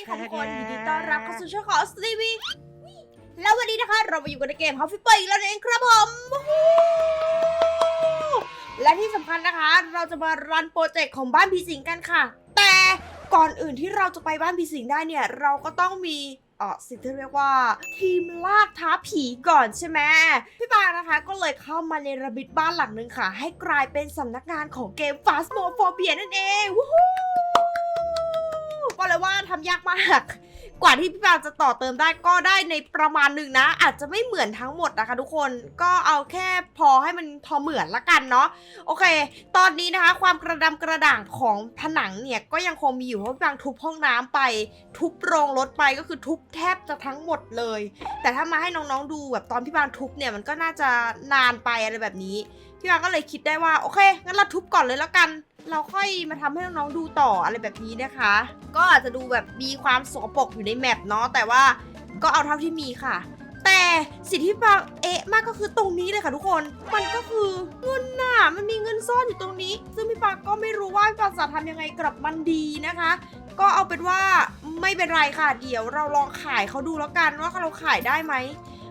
ดีค่ะทุกคนยินดีต้อนรับเข้าสู่ช่องของสตีวีแล้ววันนี้นะคะเรามาอยู่กันในเกม h o ฟ f ิ p เปอร์อีกแล้วนั่นเองครับผมและที่สำคัญนะคะ เราจะมารันโปรเจกต์ของบ้านผีสิงกันค่ะ แต่ก่อนอื่นที่เราจะไปบ้านผีสิงได้เนี่ย เราก็ต้องมีเออสิ่งที่เรียกว่าทีมล่าท้าผีก่อนใช่ไหมพี่ปางนะคะก็เลยเข้ามาในระบิดบ้านหลังนึงค่ะ ให้กลายเป็นสำนักงานของเกม Phasmophobia นั่นเองวู้ฮู้ ก็เลยว่าทำยาก มาก กว่าที่พี่ปางจะต่อเติมได้ก็ได้ในประมาณหนึ่งนะ อาจจะไม่เหมือนทั้งหมดนะคะ ทุกคนก็เอาแค่พอให้มันพอเหมือนละกันเนาะโอเค ตอนนี้นะคะ ความกระดำกระด่างของผนังเนี่ยก็ยังคงมีอยู่เพราะพี่ปางทุบห้องน้ำไป ทุบโรงรถไปก็คือทุบแทบจะทั้งหมดเลย แต่ถ้ามาให้น้องๆดูแบบตอนพี่ปางทุบเนี่ยมันก็น่าจะนานไปอะไรแบบนี้พี่ปางก็เลยคิดได้ว่าโอเคงั้นเราทุบก่อนเลยแล้วกัน เราค่อยมาทำให้น้องๆดูต่ออะไรแบบนี้นะคะ ก็อาจจะดูแบบมีความสกปรกอยู่ในแมปเนาะแต่ว่าก็เอาเท่าที่มีค่ะ แต่สิ่งที่ปาเอะมากก็คือตรงนี้เลยค่ะทุกคน มันก็คือเงินน่ะมันมีเงินซ่อนอยู่ตรงนี้ ซึ่งพี่ปาก็ไม่รู้ว่าพี่ปาจะทำยังไงกับมันดีนะคะ ก็เอาเป็นว่าไม่เป็นไรค่ะ เดี๋ยวเราลองขายเขาดูแล้วกันว่าเราขายได้ไหม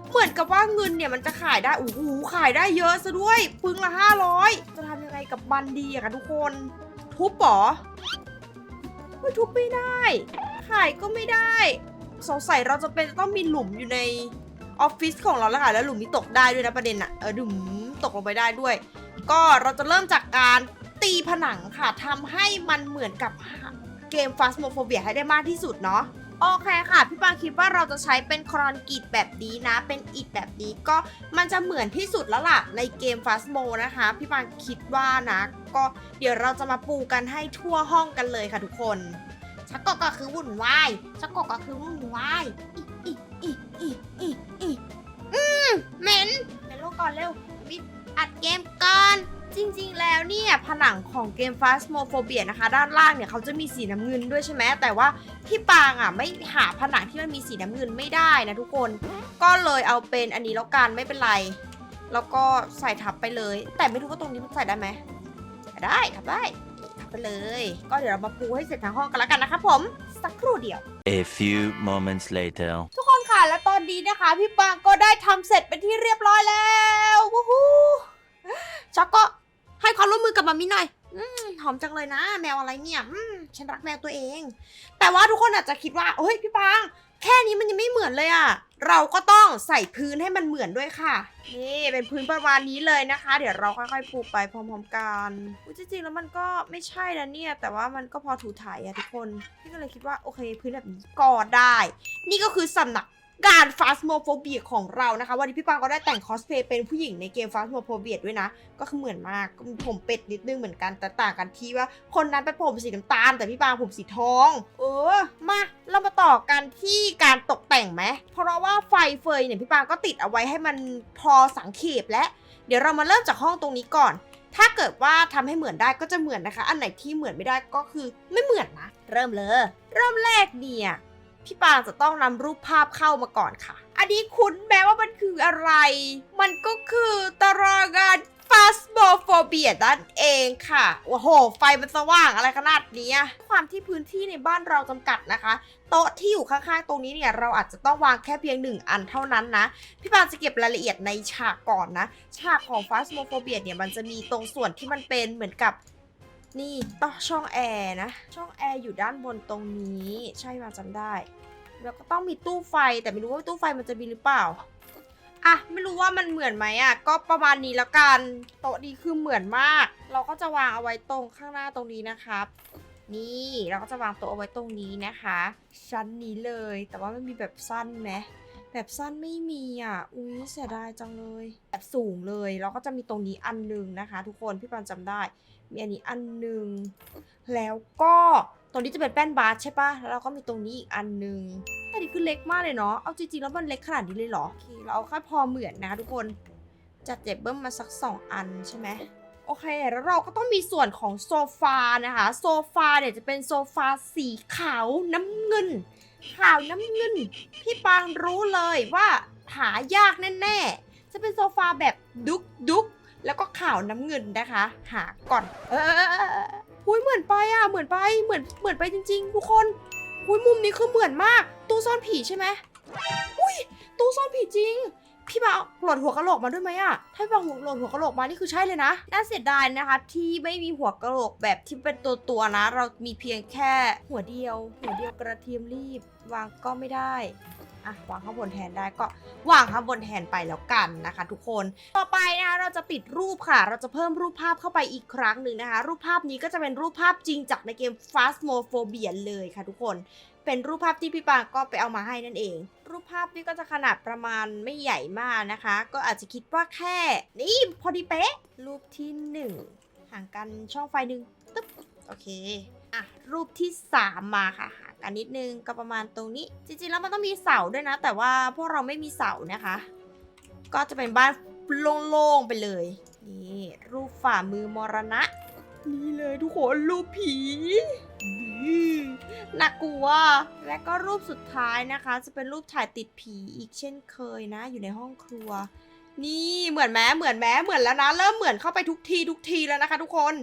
เหมือนกับว่าเงินเนี่ยมันจะขายได้โอ้โหขายได้เยอะซะด้วย ปึงละห้าร้อยจะทำยังไง กับมันดีอะคะทุกคน ทุบเหรอไม่ทุบไม่ได้ ขายก็ไม่ได้ สงสัยเราจะเป็นต้องมีหลุมอยู่ในออฟฟิศของเราแล้วค่ะแล้วหลุมนี้ตกได้ด้วยนะประเด็นอะเออดุมตกลงไปได้ด้วย ก็เราจะเริ่มจากการตีผนังค่ะทำให้มันเหมือนกับเกม Phasmophobia ให้ได้มากที่สุดเนาะ โอเคค่ะพี่ปางคิดว่าเราจะใช้เป็นครอนกรีตแบบนี้นะ เป็นอิฐแบบนี้ก็มันจะเหมือนที่สุดแล้วล่ะในเกมฟาสโมนะคะพี่ปางคิดว่านะ ก็เดี๋ยวเราจะมาปูกันให้ทั่วห้องกันเลยค่ะทุกคนชักกก็คือวุ่นวายชักกก็คือวุ่นวายอีอีอีอีอีอีอืมเหม็นเหม็นลูกก่อนเร็ววิอัดเกมก่อน จริงๆ แล้วเนี่ยผนังของเกม Phasmophobia นะคะ ด้านล่างเนี่ยเขาจะมีสีน้ำเงินด้วยใช่ไหมแต่ว่าพี่ปางอะไม่หาผนังที่มันมีสีน้ำเงินไม่ได้นะทุกคน ก็เลยเอาเป็นอันนี้แล้วกันไม่เป็นไร แล้วก็ใส่ทับไปเลย แต่ไม่รู้ว่าตรงนี้มันใส่ได้ไหมได้ทับได้ทับไปเลย ก็เดี๋ยวเรามาปูให้เสร็จทั้งห้องกันแล้วกันนะครับผมสักครู่เดียว A few moments later. ทุกคนค่ะและตอนนี้นะคะ พี่ปางก็ได้ทำเสร็จเป็นที่เรียบร้อยแล้ววู้ฮู้ช็อกก็ ให้ความร่วมมือกับมามิหน่อยอืมหอมจังเลยนะ แมวอะไรเนี่ยอืมฉันรักแมวตัวเอง แต่ว่าทุกคนอาจจะคิดว่าเฮ้ยพี่ปาง แค่นี้มันยังไม่เหมือนเลยอะเราก็ต้องใส่พื้นให้มันเหมือนด้วยค่ะ นี่เป็นพื้นประมาณนี้เลยนะคะ เดี๋ยวเราค่อยๆปูไปพร้อมๆกันอุ๊ยจริงๆแล้วมันก็ไม่ใช่นะเนี่ย แต่ว่ามันก็พอถูถ่ายอะทุกคนพี่ก็เลยคิดว่าโอเค พื้นแบบนี้ก็ได้ นี่ก็คือสำนัก การฟาสโมโฟเบียของเรานะคะ วันนี้พี่ปางก็ได้แต่งคอสเพลย์เป็นผู้หญิงในเกมฟาสโมโฟเบียด้วยนะ ก็คือเหมือนมากผมเป็ดนิดนึงเหมือนกันแต่ต่างกันที่ว่าคนนั้นเป็นผมสีน้ำตาล แต่พี่ปางผมสีทอง เออ มาเรามาต่อกันที่การตกแต่งไหมเพราะว่าไฟเฟยเนี่ยพี่ปางก็ติดเอาไว้ให้มันพอสังเขปและ เดี๋ยวเรามาเริ่มจากห้องตรงนี้ก่อนถ้าเกิดว่าทำให้เหมือนได้ก็จะเหมือนนะคะ อันไหนที่เหมือนไม่ได้ก็คือไม่เหมือนนะ เริ่มเลย เริ่มแรกเนี่ย พี่ปางจะต้องนำรูปภาพเข้ามาก่อนค่ะ อันนี้คุ้นแม้ว่ามันคืออะไร มันก็คือตารางงาน Phasmophobia นั่นเองค่ะ โอ้โห ไฟมันสว่างอะไรขนาดนี้ความที่พื้นที่ในบ้านเราจำกัดนะคะ โต๊ะที่อยู่ข้างๆ ตรงนี้เนี่ย เราอาจจะต้องวางแค่เพียงหนึ่งอันเท่านั้นนะ พี่ปางจะเก็บรายละเอียดในฉากก่อนนะ ฉากของ Phasmophobia เนี่ย มันจะมีตรงส่วนที่มันเป็นเหมือนกับนี่ต่อช่องแอร์นะ ช่องแอร์อยู่ด้านบนตรงนี้ ใช่มาจำได้ แล้วก็ต้องมีตู้ไฟแต่ไม่รู้ว่าตู้ไฟมันจะมีหรือเปล่าอะไม่รู้ว่ามันเหมือนไหมอะ ก็ประมาณนี้แล้วกันโต๊ะนี้คือเหมือนมาก เราก็จะวางเอาไว้ตรงข้างหน้าตรงนี้นะครับ นี่เราก็จะวางโต๊ะเอาไว้ตรงนี้นะคะ ชั้นนี้เลย แต่ว่ามันมีแบบสั้นไหมแบบสั้นไม่มีอะ อุ้ยเสียดายจังเลย แบบสูงเลย เราก็จะมีตรงนี้อันหนึงนะคะ ทุกคนพี่ปันจำได้ มีอันนี้อันหนึง แล้วก็ ตรงนี้จะเป็นแป้นบาสใช่ปะแล้วเราก็มีตรงนี้อีกอันหนึงอันนี้คือเล็กมากเลยเนาะ เอาจริงๆแล้วมันเล็กขนาดนี้เลยเหรอ โอเค เราเอาแค่พอเหมือนนะคะทุกคน จัดเจ็บเบิ้มมาสักสองอันใช่ไหมโอเค แล้วเราก็ต้องมีส่วนของโซฟานะคะ โซฟาเนี่ยจะเป็นโซฟาสีขาวน้ำเงิน ขาวน้ำเงิน พี่ปางรู้เลยว่าหายากแน่ๆ จะเป็นโซฟาแบบดุกดุกแล้วก็ขาวน้ำเงินนะคะ หาก่อน เออ หุยเหมือนไปอะเหมือนไปเหมือนเหมือนไปจริง ๆ ทุกคนอุ้ยมุมนี้คือเหมือนมาก ตู้ซ่อนผีใช่ไหมอุ้ยตู้ซ่อนผีจริง พี่บางโหลอดหัวกะโหลกมาด้วยไหมอะถ้าพี่บางโหลอดหัวกะโหลกมานี่คือใช่เลยนะน่าเสียดายนะคะ ที่ไม่มีหัวกะโหลกแบบที่เป็นตัวตัวนะ เรามีเพียงแค่หัวเดียว หัวเดียวกระเทียมรีบวางก็ไม่ได้ อะวางข้างบนแทนได้ก็วางข้างบนแทนไปแล้วกันนะคะ ทุกคนต่อไปนะคะเราจะปิดรูปค่ะ เราจะเพิ่มรูปภาพเข้าไปอีกครั้งหนึ่งนะคะ รูปภาพนี้ก็จะเป็นรูปภาพจริงจากในเกม Phasmophobia เลยค่ะทุกคนเป็นรูปภาพที่พี่ปาก็ไปเอามาให้นั่นเอง รูปภาพนี้ก็จะขนาดประมาณไม่ใหญ่มากนะคะ ก็อาจจะคิดว่าแค่ นี่พอดีเป๊ะ รูปที่หนึ่งห่างกันช่องไฟหนึ่งตึ๊บโอเคอะรูปที่สามมาค่ะ กันนิดนึงก็ประมาณตรงนี้ จริงๆแล้วมันต้องมีเสาด้วยนะ แต่ว่าพวกเราไม่มีเสานะคะ ก็จะเป็นบ้านโล่งๆไปเลย นี่รูปฝ่ามือมรณะ นี่เลยทุกคนรูปผีน่ากลัว และก็รูปสุดท้ายนะคะ จะเป็นรูปถ่ายติดผีอีกเช่นเคยนะ อยู่ในห้องครัว นี่เหมือนแม้เหมือนแม้เหมือนแล้วนะ เริ่มเหมือนเข้าไปทุกทีทุกทีแล้วนะคะ ทุกคน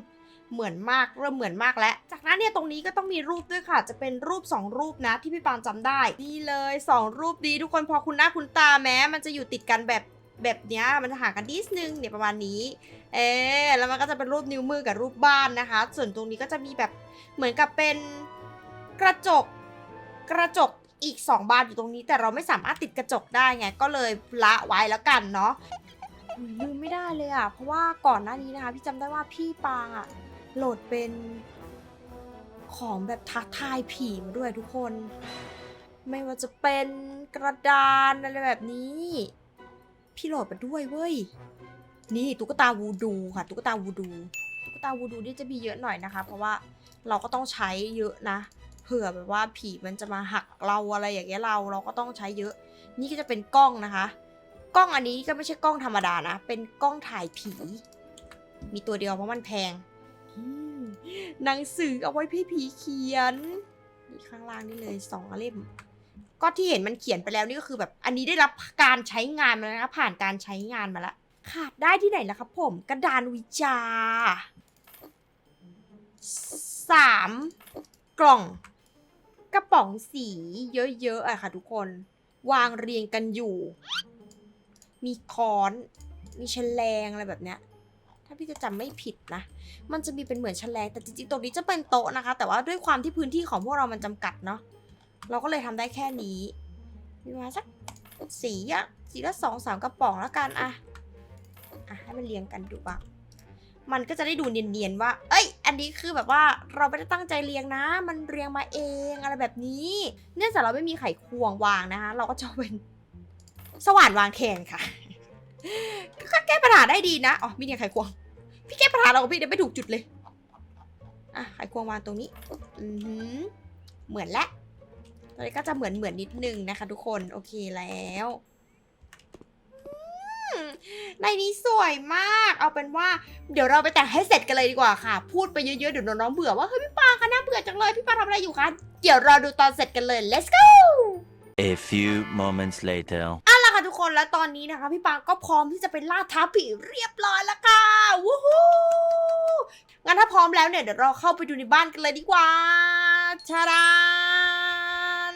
เหมือนมากเริ่มเหมือนมากแล้ว จากนั้นเนี่ยตรงนี้ก็ต้องมีรูปด้วยค่ะ จะเป็นรูป 2 รูปนะที่พี่ปางจำได้นี่เลย 2 รูปดีทุกคนพอคุณหน้าคุณตาแม้ มันจะอยู่ติดกันแบบแบบเนี้ยมันจะห่างกันนิดนึงเนี่ยประมาณนี้ เออแล้วมันก็จะเป็นรูปนิ้วมือกับรูปบ้านนะคะ ส่วนตรงนี้ก็จะมีแบบเหมือนกับเป็นกระจกกระจกอีก 2 บานอยู่ตรงนี้ แต่เราไม่สามารถติดกระจกได้ไงก็เลยละไว้แล้วกันเนาะลืมไม่ได้เลยอะเพราะว่าก่อนหน้านี้นะคะ พี่จำได้ว่าพี่ปางอะ โหลดเป็นของแบบท้าทายผีมาด้วยทุกคน ไม่ว่าจะเป็นกระดานอะไรแบบนี้ พี่โหลดมาด้วยเว้ย นี่ตุ๊กตาวูดูค่ะตุ๊กตาวูดูตุ๊กตาวูดูนี่จะมีเยอะหน่อยนะคะ เพราะว่าเราก็ต้องใช้เยอะนะ เผื่อแบบว่าผีมันจะมาหักเราอะไรอย่างเงี้ยเราเราก็ต้องใช้เยอะ นี่ก็จะเป็นกล้องนะคะ กล้องอันนี้ก็ไม่ใช่กล้องธรรมดานะ เป็นกล้องถ่ายผี มีตัวเดียวเพราะมันแพง หนังสือเอาไว้พี่ผีเขียนนี่ข้างล่างนี่เลยสองเล่ม ก็ที่เห็นมันเขียนไปแล้วนี่ก็คือแบบ อันนี้ได้รับการใช้งานมาแล้วนะผ่านการใช้งานมาแล้วขาดได้ที่ไหนล่ะครับผม กระดานวิจาสามกล่อง กระป๋องสีเยอะๆอะค่ะทุกคน วางเรียงกันอยู่ มีค้อน มีแฉลงอะไรแบบเนี้ย พี่จะจำไม่ผิดนะ มันจะมีเป็นเหมือนแฉลงแต่จริงๆตรงนี้จะเป็นโต๊ะนะคะ แต่ว่าด้วยความที่พื้นที่ของพวกเรามันจำกัดเนาะเราก็เลยทำได้แค่นี้มีมาสักสีอะสีละสองสามกระป๋องแล้วกันอะอะให้มันเรียงกันดูบ้างมันก็จะได้ดูเนียนๆว่า เอ้ย อันนี้คือแบบว่าเราไม่ได้ตั้งใจเรียงนะ มันเรียงมาเองอะไรแบบนี้ เนื่องจากเราไม่มีไขควงวางนะคะ เราก็จะเอาเป็นสว่านวางแทนค่ะ ก็แก้ปัญหาได้ดีนะ อ๋อ มีเนี่ยไขควง พี่แก้ปัญหาเรากับพี่เดี๋ยวไม่ถูกจุดเลย อะไขควงวางตรงนี้อือหือเหมือนและตอนนี้ก็จะเหมือนเหมือนนิดนึงนะคะ ทุกคน โอเคแล้วในนี้สวยมาก เอาเป็นว่า เดี๋ยวเราไปแต่งให้เสร็จกันเลยดีกว่าค่ะ พูดไปเยอะๆ เดี๋ยวน้องๆเบื่อว่าเฮ้ยพี่ปาคะน่าเบื่อจังเลย พี่ปาทำอะไรอยู่คะ เดี๋ยวราดูตอนเสร็จกันเลย let's go A few moments later. เอาล่ะ แล้วตอนนี้นะคะ พี่ปางก็พร้อมที่จะไปล่าท้าผีเรียบร้อยแล้วค่ะวู้ฮู้งั้นถ้าพร้อมแล้วเนี่ยเดี๋ยวเราเข้าไปดูในบ้านกันเลยดีกว่าชาดาน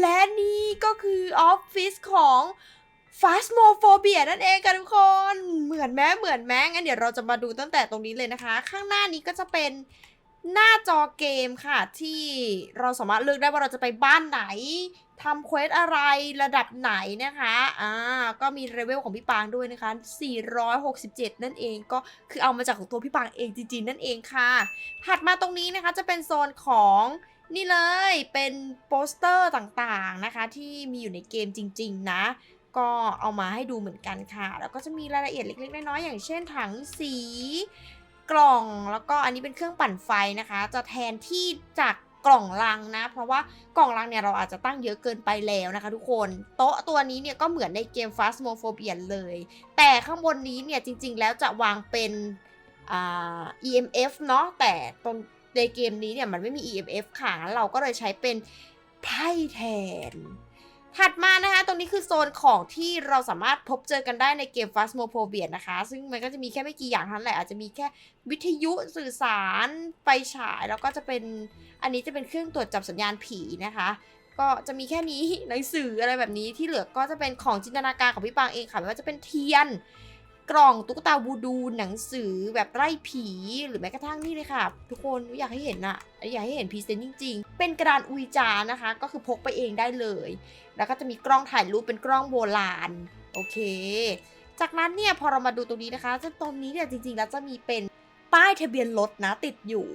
และนี่ก็คือออฟฟิศของ f a s m o p h o b i a นั่นเองค่ะทุกคน เหมือนแม้เหมือนแม้งั้นเดี๋ยวเราจะมาดูตั้งแต่ตรงนี้เลยนะคะ ข้างหน้านี้ก็จะเป็น หน้าจอเกมค่ะ ที่เราสามารถเลือกได้ว่าเราจะไปบ้านไหนทำเควสอะไรระดับไหนนะคะอ่าก็มีเลเวลของพี่ปางด้วยนะคะ 467 นั่นเองก็คือเอามาจากของตัวพี่ปางเองจริงๆนั่นเองค่ะ ถัดมาตรงนี้นะคะจะเป็นโซนของนี่เลยเป็นโปสเตอร์ต่างๆนะคะ ที่มีอยู่ในเกมจริง ๆ นะ ก็เอามาให้ดูเหมือนกันค่ะ แล้วก็จะมีรายละเอียดเล็กๆน้อยๆอย่างเช่นถังสี กล่องแล้วก็อันนี้เป็นเครื่องปั่นไฟนะคะ จะแทนที่จากกล่องลังนะ เพราะว่ากล่องลังเนี่ยเราอาจจะตั้งเยอะเกินไปแล้วนะคะทุกคนโต๊ะตัวนี้เนี่ยก็เหมือนในเกม Phasmophobia เลย แต่ข้างบนนี้เนี่ยจริง ๆ แล้วจะวางเป็นอ่า EMF เนาะแต่ตรงในเกมนี้เนี่ยมันไม่มี EMF ค่ะงั้นเราก็เลยใช้เป็นไพ่แทน ถัดมานะคะ ตรงนี้คือโซนของที่เราสามารถพบเจอกันได้ในเกม f a s m o p h o b i a นะคะ ซึ่งมันก็จะมีแค่ไม่กี่อย่างเท่านั้นแหละ อาจจะมีแค่วิทยุสื่อสารไฟฉาย แล้วก็จะเป็นอันนี้จะเป็นเครื่องตรวจจับสัญญาณผีนะคะ ก็จะมีแค่นี้หนังสืออะไรแบบนี้ที่เหลือก็จะเป็นของจินตนาการของพี่ปางเองค่ะไม่ว่าจะเป็นเทียน กล่องตุ๊กตาวูดูหนังสือแบบไล่ผีหรือแม้กระทั่งนี่เลยค่ะ ทุกคนอยากให้เห็นอะอยากให้เห็นพรีเซนต์จริง ๆ เป็นกระดานอุยจานะคะ ก็คือพกไปเองได้เลย แล้วก็จะมีกล้องถ่ายรูปเป็นกล้องโบราณโอเค จากนั้นเนี่ยพอเรามาดูตรงนี้นะคะจะตรงนี้เนี่ยจริงๆแล้วจะมีเป็นป้ายทะเบียนรถนะติดอยู่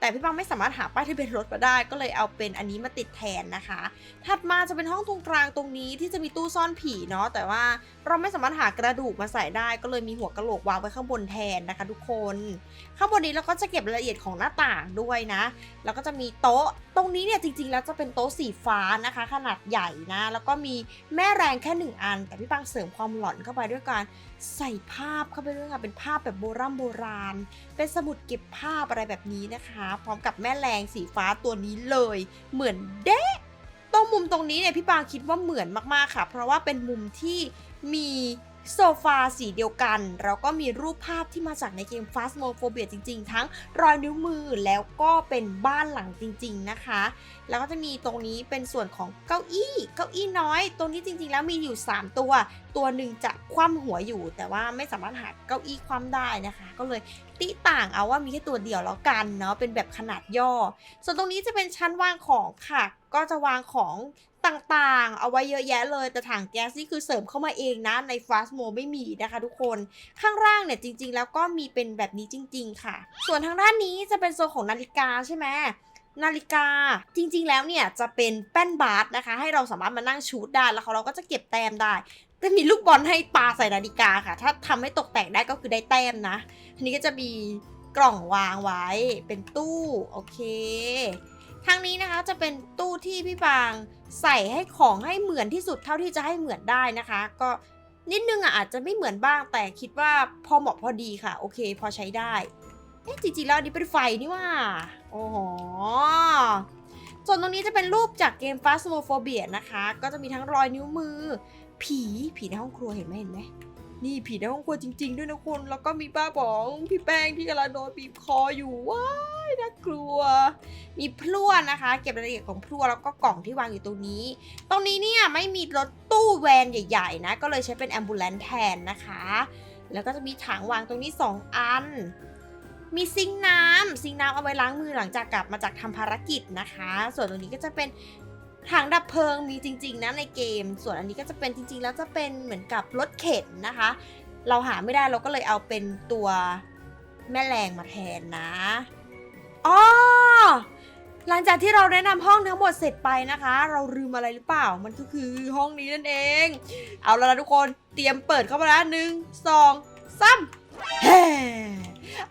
แต่พี่ปังไม่สามารถหาป้ายทะเบียนรถมาได้ ก็เลยเอาเป็นอันนี้มาติดแทนนะคะ ถัดมาจะเป็นห้องตรงกลางตรงนี้ที่จะมีตู้ซ่อนผีเนาะแต่ว่าเราไม่สามารถหากระดูกมาใส่ได้ ก็เลยมีหัวกระโหลกวางไว้ข้างบนแทนนะคะ ทุกคน ข้างบนนี้เราก็จะเก็บรายละเอียดของหน้าต่างด้วยนะ แล้วก็จะมีโต๊ะ ตรงนี้เนี่ยจริง ๆ แล้วจะเป็นโต๊ะสีฟ้านะคะ ขนาดใหญ่นะ แล้วก็มีแม่แรงแค่หนึ่งอัน แต่พี่ปังเสริมความหลอนเข้าไปด้วยการ ใส่ภาพเข้าไปด้วยค่ะ เป็นภาพแบบโบราณโบราณ เป็นสมุดเก็บภาพอะไรแบบนี้นะคะ พร้อมกับแม่แรงสีฟ้าตัวนี้เลย เหมือนเด้ตรงมุมตรงนี้เนี่ยพี่ปางคิดว่าเหมือนมากๆค่ะ เพราะว่าเป็นมุมที่มี โซฟาสีเดียวกัน แล้วก็มีรูปภาพที่มาจากในเกม Phasmophobia จริงๆ ทั้งรอยนิ้วมือแล้วก็เป็นบ้านหลังจริงๆนะคะ แล้วก็จะมีตรงนี้เป็นส่วนของเก้าอี้ เก้าอี้น้อยตรงนี้จริงๆ แล้วมีอยู่ 3 ตัว ตัวหนึ่งจะคว่ำหัวอยู่ แต่ว่าไม่สามารถหาเก้าอี้คว่ำได้นะคะ ก็เลยติต่างเอาว่ามีแค่ตัวเดียวแล้วกันเนาะเป็นแบบขนาดย่อ ส่วนตรงนี้จะเป็นชั้นวางของค่ะ ก็จะวางของ ต่างๆ เอาไว้เยอะแยะเลย แต่ถังแก๊สนี่คือเสริมเข้ามาเองนะใน Fast m o ไม่มีนะคะทุกคน ข้างล่างเนี่ยจริง ๆ แล้วก็มีเป็นแบบนี้จริง ๆ ค่ะ ส่วนทางด้านนี้จะเป็นโซนของนาฬิกาใช่ไหมนาฬิกาจริง ๆ แล้วเนี่ยจะเป็นแป้นบาสนะคะ ให้เราสามารถมานั่งชูดได้แล้วเราก็จะเก็บแต้มได้แต่มีลูกบอลให้ปาใส่นาฬิกาค่ะ ถ้าทำให้ตกแต่งได้ก็คือได้แต้มนะทีนี้ก็จะมีกล่องวางไว้เป็นตู้โอเค ทางนี้นะคะจะเป็นตู้ที่พี่ปาง ใส่ให้ของให้เหมือนที่สุดเท่าที่จะให้เหมือนได้นะคะ ก็นิดนึงอะอาจจะไม่เหมือนบ้างแต่คิดว่าพอเหมาะพอดีค่ะ โอเค พอใช้ได้เอ๊ะจริงๆแล้วอันนี้เป็นไฟนี่ว่าโอ้โหส่วนตรงนี้จะเป็นรูปจากเกม Phasmophobia นะคะ ก็จะมีทั้งรอยนิ้วมือ ผี ผีในห้องครัวเห็นไหมเห็นไหม นี่ผีในห้องครัวจริง ๆ ด้วยนะคุณ แล้วก็มีป้าบองพี่แป้งที่กำลังโดนบีบคออยู่ว้ายน่ากลัว มีพลั่วนะคะ เก็บรายละเอียดของพลั่วแล้วก็กล่องที่วางอยู่ตรงนี้ ตรงนี้เนี่ยไม่มีรถตู้แวนใหญ่ ๆ นะ ก็เลยใช้เป็นแอมบูเลนแทนนะคะ แล้วก็จะมีถังวางตรงนี้ 2 อัน มีซิงน้ำซิงน้ำเอาไว้ล้างมือหลังจากกลับมาจากทำภารกิจนะคะ ส่วนตรงนี้ก็จะเป็น ถังดับเพลิงมีจริง ๆนะในเกม ส่วนอันนี้ก็จะเป็นจริง ๆ แล้วจะเป็นเหมือนกับรถเข็นนะคะ เราหาไม่ได้เราก็เลยเอาเป็นตัวแม่แรงมาแทนนะอ๋อหลังจากที่เราแนะนำห้องทั้งหมดเสร็จไปนะคะ เราลืมอะไรหรือเปล่า มันก็คือห้องนี้นั่นเอง เอาละทุกคนเตรียมเปิดเข้ามาแล้วหนึ่งสองสามแฮ่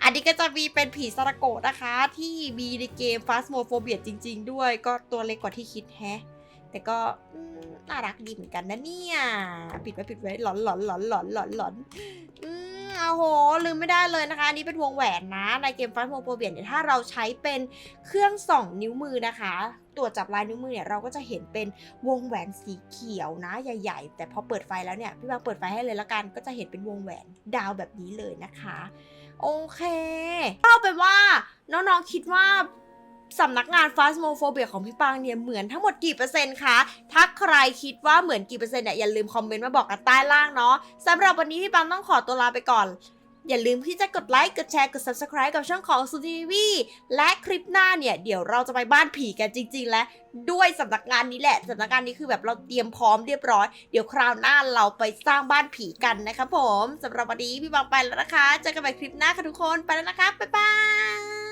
อันนี้ก็จะมีเป็นผีซาราโกะนะคะ ที่มีในเกม Phasmophobia จริง ๆ ด้วย ก็ตัวเล็กกว่าที่คิดแฮะ แต่ก็น่ารักดีเหมือนกันนะเนี่ย ปิดไว้ปิดไว้หลอนหลอนหลอนหลอนหลอนหลอนอืมโอ้โห ลืมไม่ได้เลยนะคะ อันนี้เป็นวงแหวนนะ ในเกม Phasmophobia เนี่ยถ้าเราใช้เป็นเครื่องส่องนิ้วมือนะคะตรวจจับลายนิ้วมือเนี่ยเราก็จะเห็นเป็นวงแหวนสีเขียวนะใหญ่ ๆ แต่พอเปิดไฟแล้วเนี่ยพี่บางเปิดไฟให้เลยละกันก็จะเห็นเป็นวงแหวนดาวแบบนี้เลยนะคะ โอเคเอาเป็นว่าน้องๆคิดว่าสำนักงานฟาสโมโฟเบียของพี่ปังเนี่ยเหมือนทั้งหมดกี่เปอร์เซ็นต์คะ ถ้าใครคิดว่าเหมือนกี่เปอร์เซ็นต์เนี่ยอย่าลืมคอมเมนต์มาบอกกันใต้ล่างเนาะสำหรับวันนี้พี่ปังต้องขอตัวลาไปก่อน อย่าลืมที่จะกดไลค์ กดแชร์ กด subscribe กับช่องของสุทีวีและคลิปหน้าเนี่ย เดี๋ยวเราจะไปบ้านผีกันจริง ๆ และด้วยสำนักงานนี้แหละสำนักงานนี้คือแบบเราเตรียมพร้อมเรียบร้อย เดี๋ยวคราวหน้าเราไปสร้างบ้านผีกันนะคะผมสำหรับวันนี้พี่บางไปแล้วนะคะเจอกันใหม่คลิปหน้าค่ะทุกคนไปแล้วนะคะบ๊ายบาย